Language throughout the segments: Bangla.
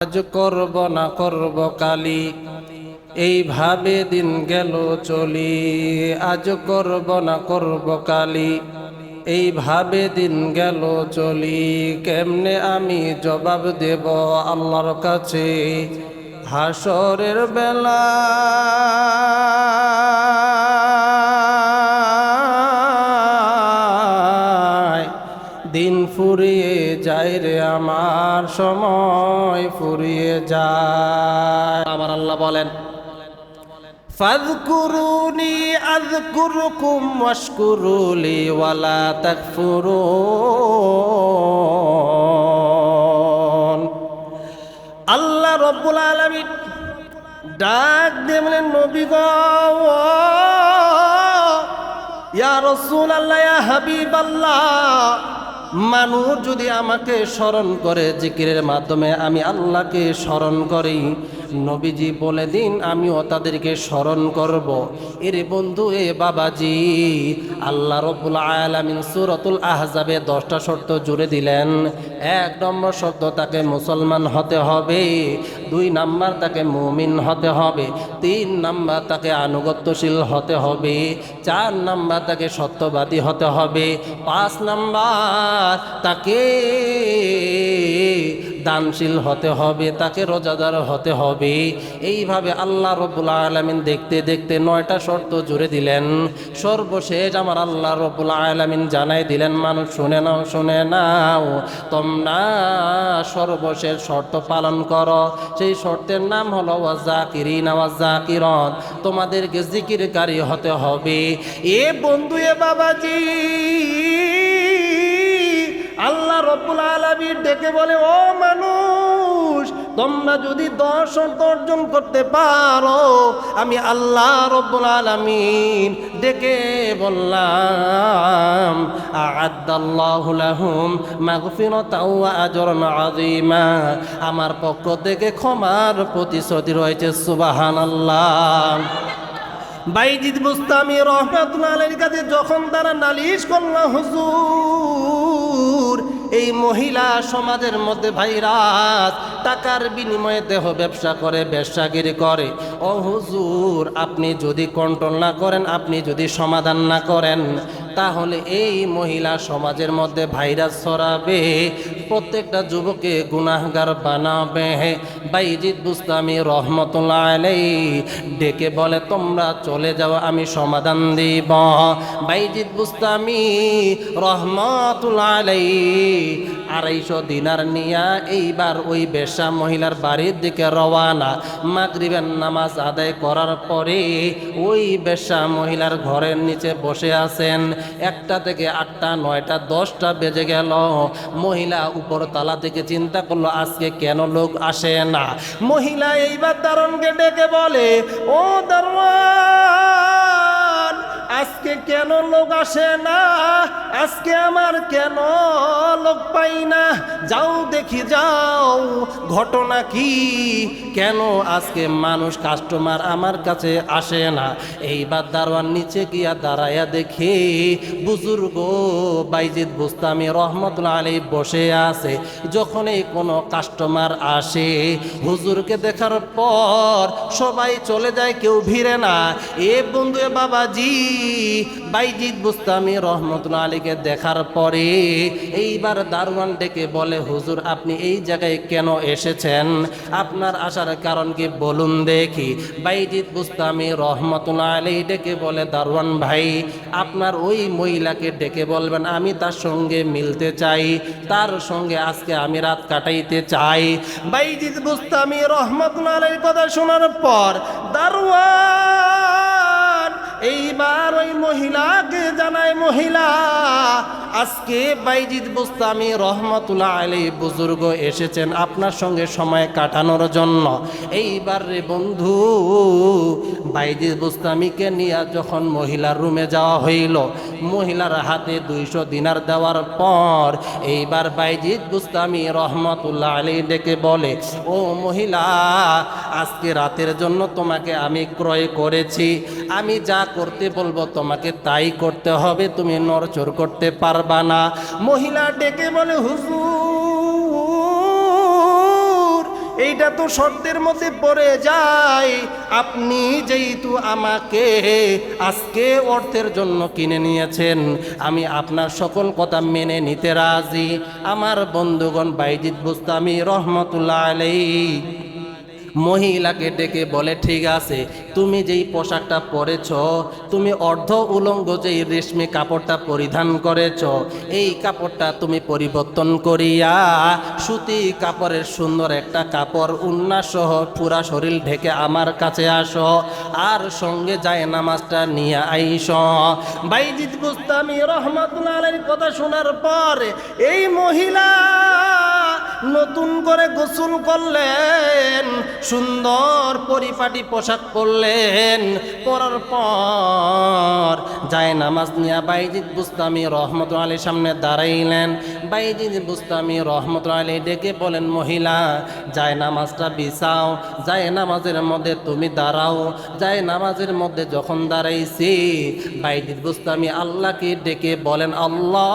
আজ করব না করব কালি এইভাবে দিন গেল চলি। আজ করব না করব কালি এইভাবে দিন গেল চলি। কেমনে আমি জবাব দেব আল্লাহর কাছে? হাসরের বেলা দিন ফুরিয়ে যায় রে আমার সময় ফুরিয়ে যায়। আমার আল্লাহ বলেন ফাযকুরুনি আযকুরুকুম ওয়াশকুরুলি ওয়ালা তাকফুরুন। আল্লাহ রব্বুল আলামিন ডাক দিয়ে বলেন নবী গো ইয়া রাসূলুল্লাহ ইয়া হাবিবাল্লাহ মানুষ যদি আমাকে স্মরণ করে জিকিরের মাধ্যমে আমি আল্লাহকে স্মরণ করি নবীজি বলে, দিন আমিও তাদেরকে স্মরণ করব। এরে বন্ধু, এ বাবাজি, আল্লাহ রব্বুল আলামিন সূরাতুল আহজাবে দশটা শর্ত জুড়ে দিলেন। এক নম্বর শব্দ তাকে মুসলমান হতে হবে। দুই নাম্বার, তাকে মুমিন হতে হবে। তিন নাম্বার, তাকে আনুগত্যশীল হতে হবে। চার নাম্বার, তাকে সত্যবাদী হতে হবে। পাঁচ নাম্বার, তাকে দানশীল হতে হবে, তাকে রোজাদার হতে হবে। এইভাবে আল্লাহ রব্বুল আলমিন দেখতে দেখতে নয়টা শর্ত জুড়ে দিলেন। সর্বশেষ আমার আল্লাহ রব্বুল আলমিন জানাই দিলেন, মানুষ শুনে নাও শুনে নাও। তোমরা সর্বশেষ শর্ত পালন করো। সেই শর্তের নাম হলো ওয়াজাকিরিন ওয়াজাকিরন তোমাদেরকে জিকিরকারী হতে হবে। এ বন্ধু, এ বাবাজি! আল্লাহ রব্বুল আলমীর ডেকে বলে, ও মানুষ, তোমরা যদি দশ অর্জন করতে পারো, আমি আল্লাহ রব্বুল আলমিন ডেকে বললাম আদাল্লাহুম মাগফিরতাও আজরন আযীমা। আমার পক্ষ থেকে ক্ষমার প্রতিশ্রুতি রয়েছে সুবাহান আল্লাহ বাইজিদ মুস্তামি রহমাতুল্লাহ আলাইহির কাছে যখন তারা নালিশ করল, হুজুর এই মহিলা সমাজের মধ্যে ভাইরাস, টাকার বিনিময়ে দেহ ব্যবসা করে ব্যবসাগিরি করে। ও হুজুর, আপনি যদি কন্ট্রোল না করেন, আপনি যদি সমাধান না করেন তাহলে এই মহিলা সমাজের মধ্যে ভাইরাস ছড়াবে। প্রত্যেকটা যুবকে গুনাহগার বানাবে। বাইজিদ বুস্তামি রহমতুল্লাহ ডেকে বলে, তোমরা চলে যাও, আমি সমাধান দিব। বাইজিদ বুস্তামি রহমতুল্লাহ আড়াইশো দিনার নিয়া এইবার ওই বেশা মহিলার বাড়ির দিকে রওয়ানা। মাগরিবের নামাজ আদায় করার পরে ওই বেশা মহিলার ঘরের নিচে বসে আছেন। একটা থেকে আটটা, নয়টা, দশটা বেজে গেল। মহিলা উপর তালা থেকে চিন্তা করল, আজকে কেন লোক আসে না? মহিলা এইবার দারণকে ডেকে বলে, ও দারোয়ান! আজকে কেন লোক আসে না? আজকে আমার কেন লোক পাই না? যাও দেখি, যাও। ঘটনা কি? কেন আজকে মানুষ কাস্টমার আমার কাছে আসে না? এইবার দারোয়ান নিচে গিয়া দাঁড়াইয়া দেখে, বুজুর্গ বাইজিদ বুস্তামি রহমতুল্লাহ আলী বসে আছে। যখনই কোনো কাস্টমার আসে, হুজুরকে দেখার পর সবাই চলে যায়, কেউ ভিড়ে না। এ বন্ধু বাবাজি বাইজিদ বুস্তামি রহমতুল্লাহ আলীকে দেখার পরে এইবার দারোয়ান ডেকে বলে, হুজুর, আপনি এই জায়গায় কেন এসেছেন? আপনার আসার কারণ কি বলুন দেখি। বাইজিদ বুস্তামি রহমতুল্লাহ আলী ডেকে বলে, দারোয়ান ভাই, আপনার ওই মহিলাকে ডেকে বলবেন, আমি তার সঙ্গে মিলতে চাই। তার সঙ্গে আজকে আমি রাত কাটাইতে চাই। বাইজিদ বুস্তামি রহমতুল্লাহ আলীর কথা শোনার পর দারোয়ান এইবার ওই মহিলাকে জানায়, মহিলা, আজকে বাইজিদ বুস্তামি রহমতুল্লাহ আলী বুজুর্গ এসেছেন আপনার সঙ্গে সময় কাটানোর জন্য। এইবার রে বন্ধু, বাইজিদ বুস্তামিকে নিয়ে যখন মহিলার রুমে যাওয়া হইল, মহিলার হাতে দুইশো দিনার দেওয়ার পর এইবার বাইজিদ বুস্তামি রহমতুল্লাহ আলী ডেকে বলে, ও মহিলা, আজকে রাতের জন্য তোমাকে আমি ক্রয় করেছি। আমি যা করতে বলব, তোমাকে তাই করতে হবে, তুমি নড়চড় করতে পারবা না। মহিলা ডেকে বলে, হুজুর, এইটা তো শর্তের মধ্যে পড়ে যায়। আপনি যেহেতু আমাকে আজকে অর্থের জন্য কিনে নিয়েছেন, আমি আপনার সকল কথা মেনে নিতে রাজি। আমার বন্ধুগণ বাইজিৎ বুস্তামি রহমতুল্লাহ আলাই মহিলাকে ডেকে বলে, ঠিক আছে, তুমি যেই পোশাকটা পরেছ, তুমি অর্ধ উলঙ্গ যেই রেশমি কাপড়টা পরিধান করেছ, এই কাপড়টা তুমি পরিবর্তন করিয়া সুতি কাপড়ের সুন্দর একটা কাপড় উন্নাসহ পুরা শরীর ঢেকে আমার কাছে আস, আর সঙ্গে যায় নামাজটা নিয়ে আইস। বাইজিৎ বুস্তামি রহমতুল্লাহ কথা শোনার পর এই মহিলা নতুন করে গোসল করলেন, সুন্দর পরিপাটি পোশাক পরলেন। পরার পর যায় নামাজ নিয়ে বাইজিৎ বুস্তামি রহমত আলীর সামনে দাঁড়াইলেন। বাইজিৎ বুস্তামি রহমত আলী ডেকে বলেন, মহিলা, যায় নামাজটা বিছাও, যায় নামাজের মধ্যে তুমি দাঁড়াও। যায় নামাজের মধ্যে যখন দাঁড়াইছি বাইজিৎ বুস্তামি আল্লাহকে ডেকে বলেন, আল্লাহ,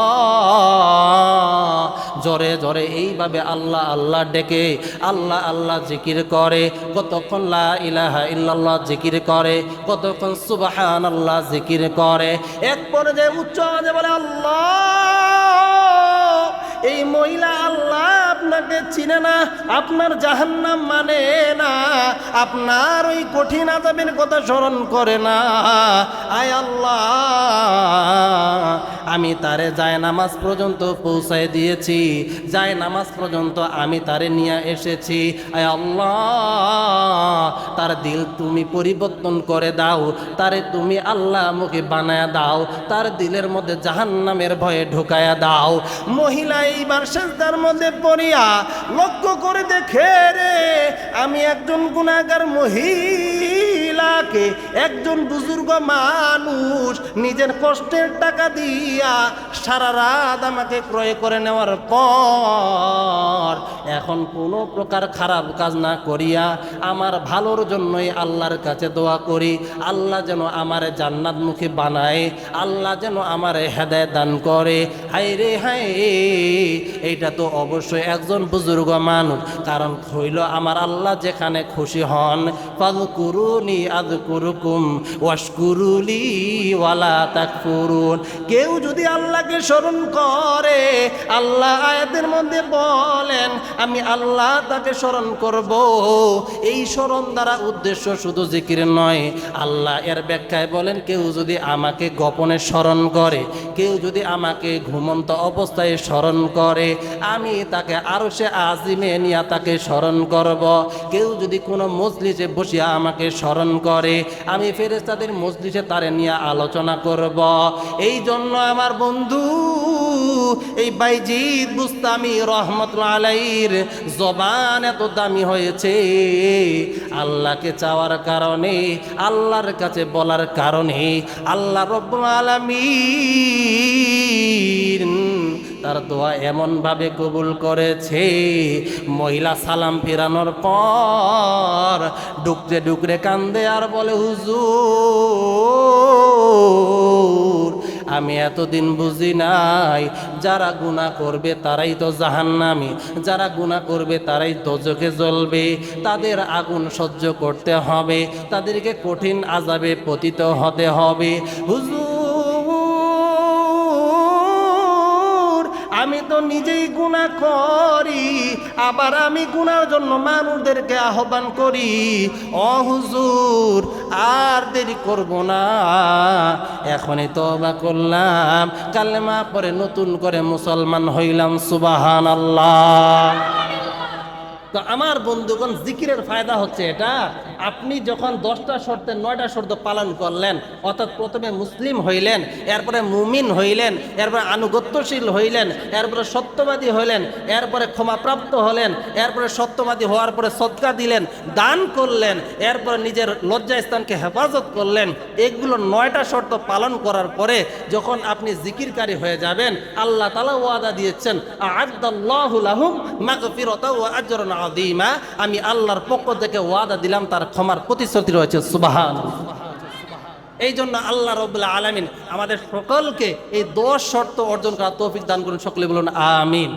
জরে জরে এইভাবে আল্লাহ আল্লাহ ডেকে, আল্লাহ আল্লাহ জিকির করে, কতক্ষণ লা ইলাহা ইল্লাল্লাহ জিকির করে, কতক্ষণ সুবাহান আল্লাহ জিকির করে, এক পর্যায়ে উচ্চ আওয়াজে বলে, আল্লাহ, এই মহিলা আল্লাহ আপনাকে চিনে না, আপনার জাহান্নাম মানে না, আপনার ওই কঠিন আজাবের কথা স্মরণ করে না। আয় আল্লাহ আমি তারে যায় নামাজ পর্যন্ত পৌঁছায় দিয়েছি। যায় নামাজ পর্যন্ত আমি তারে নিয়ে এসেছি। আয় আল্লাহ, তার দিল তুমি পরিবর্তন করে দাও। তারে তুমি আল্লাহ মুখে বানায় দাও। তার দিলের মধ্যে জাহান্নামের ভয়ে ঢুকায়া দাও। মহিলা এইবার সেজদার মধ্যে পড়িয়া লক্ষ্য করে দেখে রে, আমি একজন গুণাগার মহিলাকে একজন বুজুর্গ মানুষ নিজের কষ্টের টাকা দিয়া সারা রাত আমাকে ক্রয় করে নেওয়ার পর এখন কোনো প্রকার খারাপ কাজ না করিয়া আমার ভালোর জন্যই আল্লাহর কাছে দোয়া করি। আল্লাহ যেন আমার জান্নাত মুখে বানায়। আল্লাহ যেন আমার হেদায় দান করে। হাই রে হাই এইটা তো অবশ্যই একজন বুজুর্গ মানুষ। কারণ হইল আমার আল্লাহ যেখানে খুশি হন কুরুনি আদ কুরুকুম ওয়াশকুরুলি ওয়ালা তাকফুরুন। কেউ যদি আল্লাহকে স্মরণ করে, আল্লাহ আয়াতের মধ্যে বলেন, আমি আল্লাহ তাকে স্মরণ করব। এই স্মরণ দ্বারা উদ্দেশ্য শুধু জিকির নয়, আল্লাহ এর ব্যাখ্যায় বলেন, কেউ যদি আমাকে গোপনে স্মরণ করে, কেউ যদি আমাকে ঘুমন্ত অবস্থায় স্মরণ করে, আমি তাকে আরও সে আজিমে নিয়ে তাকে স্মরণ করব। কেউ যদি কোনো মজলিসে বসিয়া আমাকে স্মরণ করে, আমি ফেরেস্তাদের মজলিসে তারে নিয়ে আলোচনা করব। এই জন্য আমার বন্ধু, এই বাইজিদ বুস্তামি রহমত আলাইর জবান এত দামি হয়েছে। আল্লাহকে চাওয়ার কারণে, আল্লাহর কাছে বলার কারণে, আল্লাহ রব আলামিন তার দোয়া এমনভাবে কবুল করেছে, মহিলা সালাম ফেরানোর পর ডুকরে ডুকরে কান্দে আর বলে, হুজুর, আমি এতদিন বুঝি নাই, যারা গুণা করবে তারাই তো জাহান্নামি, যারা গুণা করবে তারাই দোজকে জ্বলবে, তাদের আগুন সহ্য করতে হবে, তাদেরকে কঠিন আজাবে পতিত হতে হবে। হুজুর আমি তো নিজেই গুণা করি, আবার আমি গুনার জন্য মানুষদেরকে আহ্বান করি। অহুজুর হুজুর, আর দেরি করব না। এখনই তবা করলাম, কালেমা পরে নতুন করে মুসলমান হইলাম সুবাহান আল্লাহ তো আমার বন্ধুগণ, জিকিরের ফায়দা হচ্ছে এটা, আপনি যখন দশটা শর্তে, নয়টা শর্ত পালন করলেন, অর্থাৎ প্রথমে মুসলিম হইলেন, এরপরে মুমিন হইলেন, এরপরে আনুগত্যশীল হইলেন, এরপরে সত্যবাদী হইলেন, এরপরে ক্ষমাপ্রাপ্ত হলেন, এরপরে সত্যবাদী হওয়ার পরে সৎকা দিলেন, দান করলেন, এরপরে নিজের লজ্জা স্থানকে হেফাজত করলেন, এগুলো নয়টা শর্ত পালন করার পরে যখন আপনি জিকিরকারী হয়ে যাবেন, আল্লাহ তালা ওয়াদা দিয়েছেন আদাল্লাহুলাহুম মাগফিরতা ওয়া আজরন আযীমা, আমি আল্লাহর পক্ষ থেকে ওয়াদা দিলাম, তার ক্ষমার প্রতিশ্রুতি রয়েছে। সুবাহান। এই জন্য আল্লাহ রবুল্লাহ আলমিন আমাদের সকলকে এই দশ শর্ত অর্জন করার তৌফিক দান করুন। সকলে বলুন, আমিন।